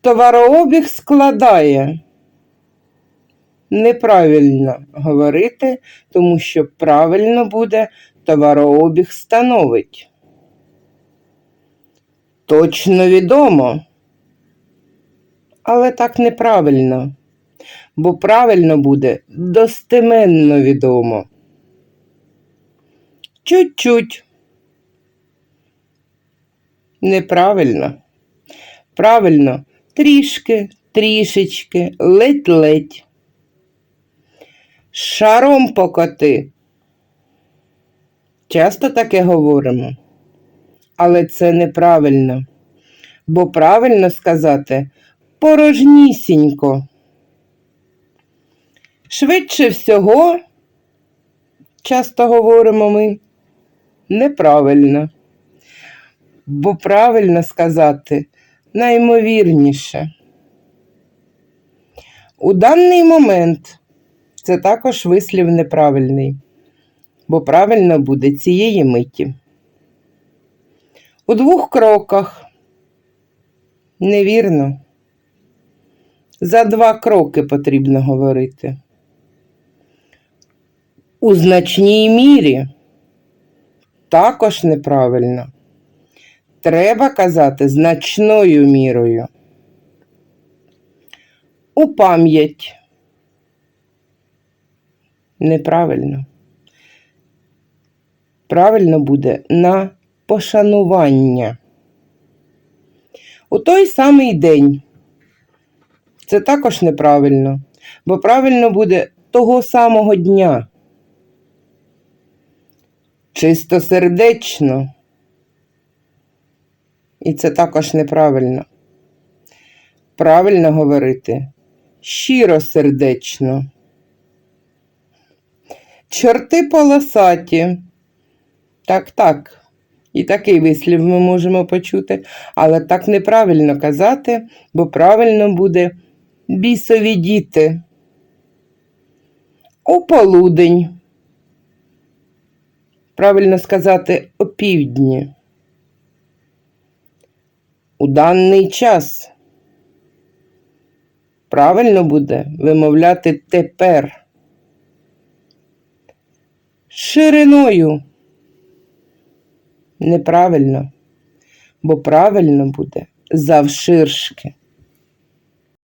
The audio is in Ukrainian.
Товарообіг складає. Неправильно говорити, тому що правильно буде товарообіг становить. Точно відомо. Але так неправильно, бо правильно буде достеменно відомо. Чуть-чуть. Неправильно. Правильно, трішки, трішечки, ледь-ледь. Шаром покоти. Часто таке говоримо, але це неправильно, бо правильно сказати порожнісінько. Швидше всього, часто говоримо ми, неправильно, бо правильно сказати наймовірніше. У даний момент це також вислів неправильний, бо правильно буде цієї миті. У двох кроках. Невірно. За два кроки потрібно говорити. У значній мірі також неправильно. Треба казати значною мірою. У пам'ять. Неправильно. Правильно буде на пошанування. У той самий день. Це також неправильно, бо правильно буде того самого дня. Чистосердечно. І це також неправильно. Правильно говорити щиросердечно. Чорти полосаті. Так, так. І такий вислів ми можемо почути, але так неправильно казати, бо правильно буде бісові діти. У полудень. Правильно сказати опівдні. У даний час. Правильно буде вимовляти тепер. Шириною. Неправильно, бо правильно буде завширшки.